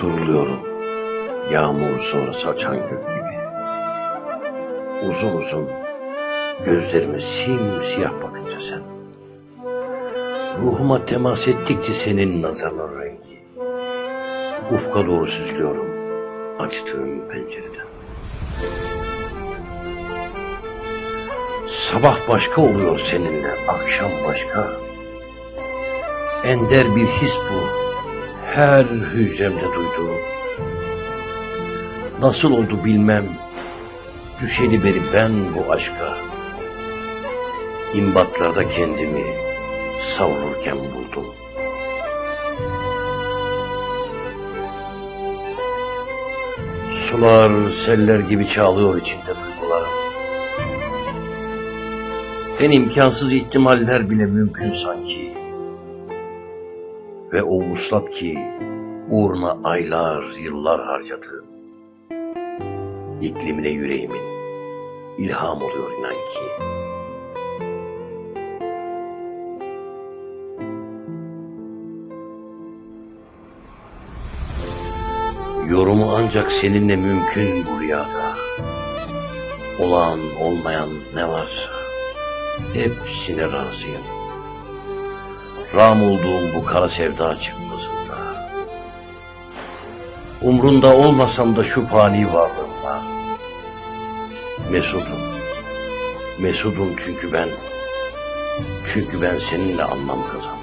Duruluyorum. Yağmur sonrası açan gök gibi. Uzun uzun gözlerime simsiyah bakınca sen. Ruhuma temas ettikçe senin nazarın rengi. Ufka doğru süzülüyorum açtığım pencereden. Sabah başka oluyor seninle, akşam başka. Ender bir his bu, her hücremde duyduğum. Nasıl oldu bilmem, düşeli beri ben bu aşka. İmbatlarda kendimi savrulurken buldum. Sular seller gibi çağlıyor içinde duygularım. En imkansız ihtimaller bile mümkün sanki. Ve o vuslat ki uğruna aylar, yıllar harcadı. İklimine yüreğimin ilham oluyor inan ki. Yorumu ancak seninle mümkün bu rüyada. Olan olmayan ne varsa hepsine razıyım. Ram olduğum bu kara sevda çıkmasında. Umrunda olmasam da şu fani varlığımla. Mesudum. Mesudum çünkü ben, çünkü ben seninle anlam kazandım.